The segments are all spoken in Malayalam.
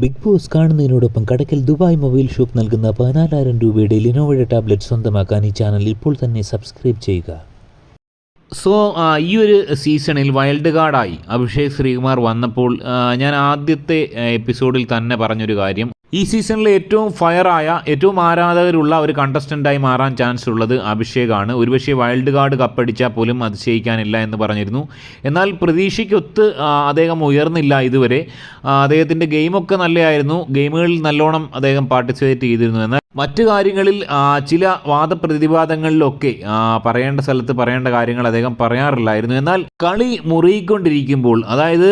ബിഗ് ബോസ് കാണുന്നതിനോടൊപ്പം കടക്കൽ ദുബായ് മൊബൈൽ ഷോപ്പ് നൽകുന്ന പതിനാലായിരം രൂപയുടെ ലിനോവയുടെ ടാബ്ലറ്റ് സ്വന്തമാക്കാൻ ഈ ചാനൽ ഇപ്പോൾ തന്നെ സബ്സ്ക്രൈബ് ചെയ്യുക. സോ ഈ ഒരു സീസണിൽ വൈൽഡ് കാർഡായി അഭിഷേക് ശ്രീകുമാർ വന്നപ്പോൾ ഞാൻ ആദ്യത്തെ എപ്പിസോഡിൽ തന്നെ പറഞ്ഞൊരു കാര്യം. ഈ സീസണിലെ ഏറ്റവും ഫയറായ ഏറ്റവും ആരാധകരുള്ള ഒരു കണ്ടസ്റ്റന്റായി മാറാൻ ചാൻസ് ഉള്ളത് അഭിഷേകാണ്. ഒരുപക്ഷെ വൈൽഡ് കാർഡ് കപ്പടിച്ചാൽ പോലും അതിശയിക്കാനില്ല എന്ന് പറഞ്ഞിരുന്നു. എന്നാൽ പ്രതീക്ഷയ്ക്കൊത്ത് അദ്ദേഹം ഉയർന്നില്ല ഇതുവരെ. അദ്ദേഹത്തിന്റെ ഗെയിമൊക്കെ നല്ലതായിരുന്നു ഗെയിമുകളിൽ നല്ലോണം അദ്ദേഹം പാർട്ടിസിപ്പേറ്റ് ചെയ്തിരുന്നു. എന്നാൽ മറ്റു കാര്യങ്ങളിൽ ചില വാദപ്രതിവാദങ്ങളിലൊക്കെ പറയേണ്ട സ്ഥലത്ത് പറയേണ്ട കാര്യങ്ങൾ അദ്ദേഹം പറയാറില്ലായിരുന്നു. എന്നാൽ കളി മുറിയിക്കൊണ്ടിരിക്കുമ്പോൾ അതായത്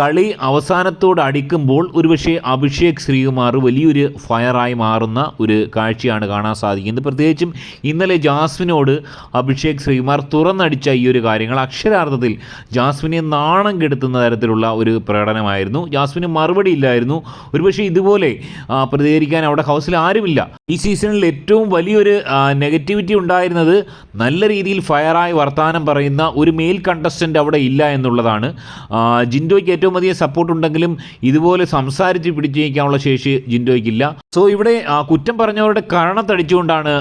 കളി അവസാനത്തോട് അടിക്കുമ്പോൾ ഒരുപക്ഷെ അഭിഷേക് ശ്രീകുമാർ വലിയൊരു ഫയറായി മാറുന്ന ഒരു കാഴ്ചയാണ് കാണാൻ സാധിക്കുന്നത്. പ്രത്യേകിച്ചും ഇന്നലെ ജാസ്മിനോട് അഭിഷേക് ശ്രീകുമാർ തുറന്നടിച്ച ഈ ഒരു കാര്യങ്ങൾ അക്ഷരാർത്ഥത്തിൽ ജാസ്മിനെ നാണം കെടുത്തുന്ന തരത്തിലുള്ള ഒരു പ്രകടനമായിരുന്നു. ജാസ്മിന് മറുപടി ഇല്ലായിരുന്നു. ഒരുപക്ഷെ ഇതുപോലെ പ്രതികരിക്കാൻ അവിടെ ഹൗസിൽ ആരുമില്ല. ഈ സീസണിൽ ഏറ്റവും വലിയൊരു നെഗറ്റിവിറ്റി ഉണ്ടായിരുന്നത് നല്ല രീതിയിൽ ഫയറായി വർത്തമാനം പറയുന്ന ഒരു മെയിൽ കണ്ടസ്റ്റന്റ് അവിടെ ഇല്ല എന്നുള്ളതാണ്. ജിൻഡോയ്ക്ക് ഏറ്റവും അധികം സപ്പോർട്ട് ഉണ്ടെങ്കിലും ഇതുപോലെ സംസാരിച്ച് പിടിച്ചു നീക്കാനുള്ള ശേഷി ജിൻഡോയ്ക്കില്ല സോ ഇവിടെ കുറ്റം പറഞ്ഞവരുടെ കരണത്തടിച്ചുകൊണ്ടാണ്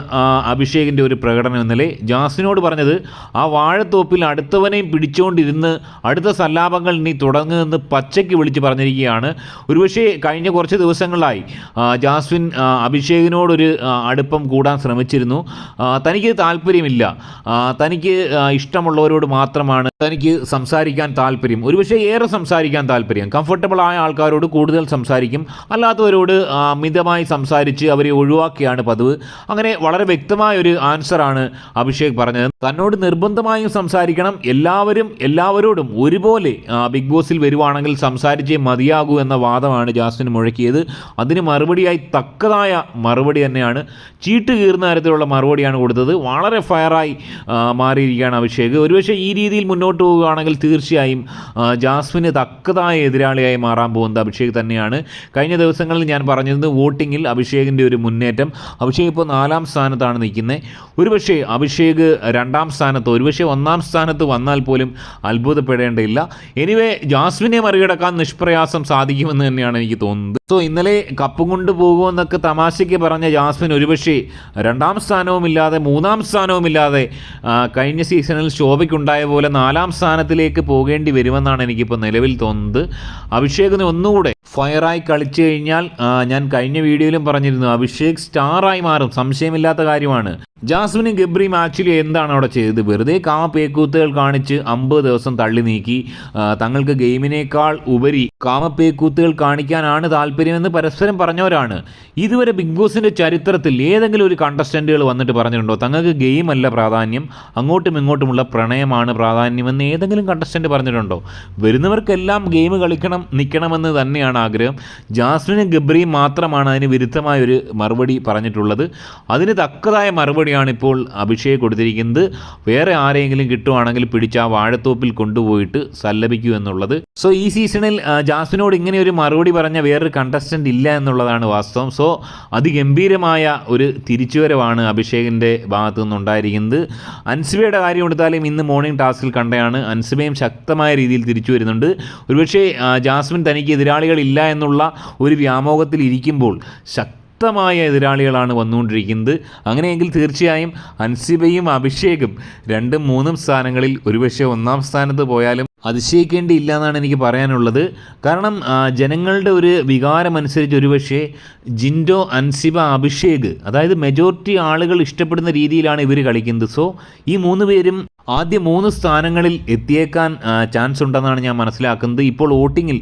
അഭിഷേകിന്റെ ഒരു പ്രകടനം ഇന്നലെ. ജാസിനോട് പറഞ്ഞത് ആ വാഴത്തോപ്പിൽ അടുത്തവനെയും പിടിച്ചുകൊണ്ടിരുന്ന് അടുത്ത സല്ലാപങ്ങൾ നീ തുടങ്ങുമെന്ന് പച്ചയ്ക്ക് വിളിച്ച് പറഞ്ഞിരിക്കുകയാണ്. ഒരുപക്ഷെ കഴിഞ്ഞ കുറച്ച് ദിവസങ്ങളായി ജാസ്വിൻ ജാസ്മിൻ ആ, അടുപ്പം കൂടാൻ ശ്രമിച്ചിരുന്നു. തനിക്ക് താല്പര്യമില്ല. തനിക്ക് ഇഷ്ടമുള്ളവരോട് മാത്രമാണ് തനിക്ക് സംസാരിക്കാൻ താല്പര്യം. ഒരുപക്ഷെ ഏറെ സംസാരിക്കാൻ താല്പര്യം. കംഫർട്ടബിൾ ആയ ആൾക്കാരോട് കൂടുതൽ സംസാരിക്കും. അല്ലാത്തവരോട് മിതമായി സംസാരിച്ച് അവരെ ഒഴിവാക്കിയാണ് പതിവ്. അങ്ങനെ വളരെ വ്യക്തമായ ഒരു ആൻസറാണ് അഭിഷേക് പറഞ്ഞത്. തന്നോട് നിർബന്ധമായും സംസാരിക്കണം. എല്ലാവരും എല്ലാവരോടും ഒരുപോലെ ബിഗ് ബോസിൽ വരുവാണെങ്കിൽ സംസാരിച്ചേ മതിയാകൂ എന്ന വാദമാണ് ജാസ്മിൻ മുഴക്കിയത്. അതിന് മറുപടിയായി തക്കതായ മറുപടി തന്നെയാണ്. ചീട്ട് കീറുന്ന തരത്തിലുള്ള മറുപടിയാണ് കൊടുത്തത്. വളരെ ഫയറായി മാറിയിരിക്കുകയാണ് അഭിഷേക്. ഒരുപക്ഷെ ഈ രീതിയിൽ മുന്നോട്ട് പോവുകയാണെങ്കിൽ തീർച്ചയായും ജാസ്മിന് തക്കതായ എതിരാളിയായി മാറാൻ പോകുന്നത് അഭിഷേക് തന്നെയാണ്. കഴിഞ്ഞ ദിവസങ്ങളിൽ ഞാൻ പറഞ്ഞിരുന്നു വോട്ടിങ്ങിൽ അഭിഷേകിന്റെ ഒരു മുന്നേറ്റം. അഭിഷേക് ഇപ്പോൾ നാലാം സ്ഥാനത്താണ് നിൽക്കുന്നത്. ഒരുപക്ഷെ അഭിഷേക് രണ്ടാം സ്ഥാനത്ത് ഒരുപക്ഷെ ഒന്നാം സ്ഥാനത്ത് വന്നാൽ പോലും അത്ഭുതപ്പെടേണ്ടതില്ല. എനിവേ ജാസ്മിനെ മറികടക്കാൻ നിഷ്പ്രയാസം സാധിക്കുമെന്ന് തന്നെയാണ് എനിക്ക് തോന്നുന്നത്. സോ ഇന്നലെ കപ്പും കൊണ്ട് പോകുമെന്നൊക്കെ തമാശയ്ക്ക് പറഞ്ഞ ജാസ്മിൻ ഒരുപക്ഷെ രണ്ടാം സ്ഥാനവുമില്ലാതെ മൂന്നാം സ്ഥാനവുമില്ലാതെ കഴിഞ്ഞ സീസണിൽ ശോഭയ്ക്കുണ്ടായ പോലെ നാലാം സ്ഥാനത്തിലേക്ക് പോകേണ്ടി വരുമെന്നാണ് എനിക്കിപ്പോൾ നിലവിൽ തോന്നുന്നത്. അഭിഷേകിന് ഒന്നുകൂടെ ഫയറായി കളിച്ചു കഴിഞ്ഞാൽ ഞാൻ കഴിഞ്ഞ വീഡിയോയിലും പറഞ്ഞിരുന്നു അഭിഷേക് സ്റ്റാറായി മാറും സംശയമില്ലാത്ത കാര്യമാണ്. ജാസ്മിനും ഗബ്രിയും ആക്ച്വലി എന്താണ് അവിടെ ചെയ്തത്? വെറുതെ കാ പേക്കൂത്തുകൾ കാണിച്ച് അമ്പത് ദിവസം തള്ളി നീക്കി. തങ്ങൾക്ക് ഗെയിമിനേക്കാൾ ഉപരി കാമപ്പേക്കൂത്തുകൾ കാണിക്കാനാണ് താല്പര്യമെന്ന് പരസ്പരം പറഞ്ഞവരാണ്. ഇതുവരെ ബിഗ് ബോസിന്റെ ചരിത്രത്തിൽ ഏതെങ്കിലും ഒരു കണ്ടസ്റ്റന്റുകൾ വന്നിട്ട് പറഞ്ഞിട്ടുണ്ടോ? തങ്ങൾക്ക് ഗെയിമല്ല പ്രാധാന്യം. അങ്ങോട്ടും ഇങ്ങോട്ടുമുള്ള പ്രണയമാണ് പ്രാധാന്യമെന്ന് ഏതെങ്കിലും കണ്ടസ്റ്റന്റ് പറഞ്ഞിട്ടുണ്ടോ? വരുന്നവർക്കെല്ലാം ഗെയിം കളിക്കണം നിൽക്കണമെന്ന് തന്നെയാണ് ആഗ്രഹം. ജാസ്മിനും ഗബ്രിയും മാത്രമാണ് അതിന് വിരുദ്ധമായ ഒരു മറുപടി പറഞ്ഞിട്ടുള്ളത്. അതിന് തക്കതായ മറുപടിയാണ് ഇപ്പോൾ അഭിഷേക് കൊടുത്തിരിക്കുന്നത്. വേറെ ആരെങ്കിലും കിട്ടുവാണെങ്കിൽ പിടിച്ച് ആ വാഴത്തോപ്പിൽ കൊണ്ടുപോയിട്ട് സല്ലപിക്കൂ എന്നുള്ളത്. സോ ഈ സീസണിൽ ആ, ജാസ്മിനോട് ഇങ്ങനെ ഒരു മറുപടി പറഞ്ഞ വേറൊരു കണ്ടസ്റ്റന്റ് ഇല്ല എന്നുള്ളതാണ് വാസ്തവം. സോ അതിഗംഭീരമായ ഒരു തിരിച്ചുവരവാണ് അഭിഷേകിന്റെ ഭാഗത്തു നിന്നുണ്ടായിരിക്കുന്നത്. അൻസിബയുടെ കാര്യം എടുത്താലും ഇന്ന് മോർണിംഗ് ടാസ്കിൽ കണ്ടയാണ്. അൻസിബയും ശക്തമായ രീതിയിൽ തിരിച്ചു വരുന്നുണ്ട്. ഒരുപക്ഷെ ജാസ്മിൻ തനിക്ക് എതിരാളികളില്ല എന്നുള്ള ഒരു വ്യാമോഹത്തിൽ ഇരിക്കുമ്പോൾ ശക്തമായ എതിരാളികളാണ് വന്നുകൊണ്ടിരിക്കുന്നത്. അങ്ങനെയെങ്കിൽ തീർച്ചയായും അൻസിബയും അഭിഷേകും രണ്ടും മൂന്നും സ്ഥാനങ്ങളിൽ ഒരുപക്ഷെ ഒന്നാം സ്ഥാനത്ത് പോയാലും അതിശയിക്കേണ്ടിയില്ല എന്നാണ് എനിക്ക് പറയാനുള്ളത്. കാരണം ജനങ്ങളുടെ ഒരു വികാരമനുസരിച്ച് ഒരുപക്ഷെ ജിൻഡോ അൻസിബ അഭിഷേക് അതായത് മെജോറിറ്റി ആളുകൾ ഇഷ്ടപ്പെടുന്ന രീതിയിലാണ് ഇവർ കളിക്കുന്നത്. സോ ഈ മൂന്ന് പേരും ആദ്യ മൂന്ന് സ്ഥാനങ്ങളിൽ എത്തിയേക്കാൻ ചാൻസ് ഉണ്ടെന്നാണ് ഞാൻ മനസ്സിലാക്കുന്നത്. ഇപ്പോൾ വോട്ടിങ്ങിൽ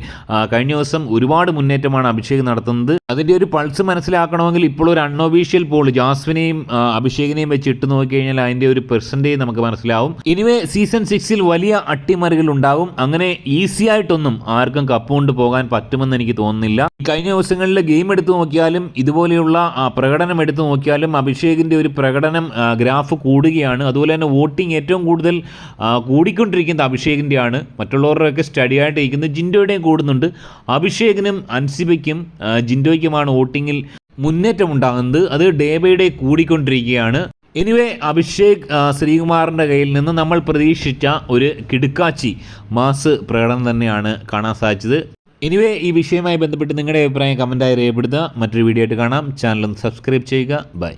കഴിഞ്ഞ ദിവസം ഒരുപാട് മുന്നേറ്റമാണ് അഭിഷേക് നടത്തുന്നത്. അതിന്റെ ഒരു പൾസ് മനസ്സിലാക്കണമെങ്കിൽ ഇപ്പോൾ ഒരു അൺഒഫീഷ്യൽ പോൾ ജാസ്വിനെയും അഭിഷേകിനെയും വെച്ച് ഇട്ട് നോക്കിക്കഴിഞ്ഞാൽ അതിന്റെ ഒരു പെർസെന്റേജ് നമുക്ക് മനസ്സിലാവും. ഇനിവേ സീസൺ സിക്സിൽ വലിയ അട്ടിമറികൾ ഉണ്ടാവും. അങ്ങനെ ഈസി ആയിട്ടൊന്നും ആർക്കും കപ്പ് കൊണ്ട് പോകാൻ പറ്റുമെന്ന് എനിക്ക് തോന്നുന്നില്ല. കഴിഞ്ഞ ദിവസങ്ങളിൽ ഗെയിം എടുത്തു നോക്കിയാലും ഇതുപോലെയുള്ള പ്രകടനം എടുത്തു നോക്കിയാലും അഭിഷേകിന്റെ ഒരു പ്രകടനം ഗ്രാഫ് കൂടുകയാണ്. അതുപോലെ തന്നെ വോട്ടിംഗ് ഏറ്റവും കൂടുതൽ കൂടിക്കൊണ്ടിരിക്കുന്നത് അഭിഷേകിന്റെയാണ് മറ്റുള്ളവരുടെയൊക്കെ സ്റ്റഡി ആയിട്ട് ഇരിക്കുന്നത് ജിൻഡോയുടെയും കൂടുന്നുണ്ട്. അഭിഷേകിനും അൻസിബയ്ക്കും ജിൻഡോയ്ക്കുമാണ് വോട്ടിങ്ങിൽ മുന്നേറ്റം ഉണ്ടാകുന്നത് അത് ഡേ ബൈ ഡേ കൂടിക്കൊണ്ടിരിക്കുകയാണ്. എനിവേ അഭിഷേക് ശ്രീകുമാറിന്റെ കയ്യിൽ നിന്ന് നമ്മൾ പ്രതീക്ഷിച്ച ഒരു കിടുക്കാച്ചി മാസ് പ്രകടനം തന്നെയാണ് കാണാൻ സാധിച്ചത്. എനിവേ ഈ വിഷയവുമായി ബന്ധപ്പെട്ട് നിങ്ങളുടെ അഭിപ്രായം കമന്റായി രേഖപ്പെടുത്തുക. മറ്റൊരു വീഡിയോ ആയിട്ട് കാണാം. ചാനൽ ഒന്ന് സബ്സ്ക്രൈബ് ചെയ്യുക. ബൈ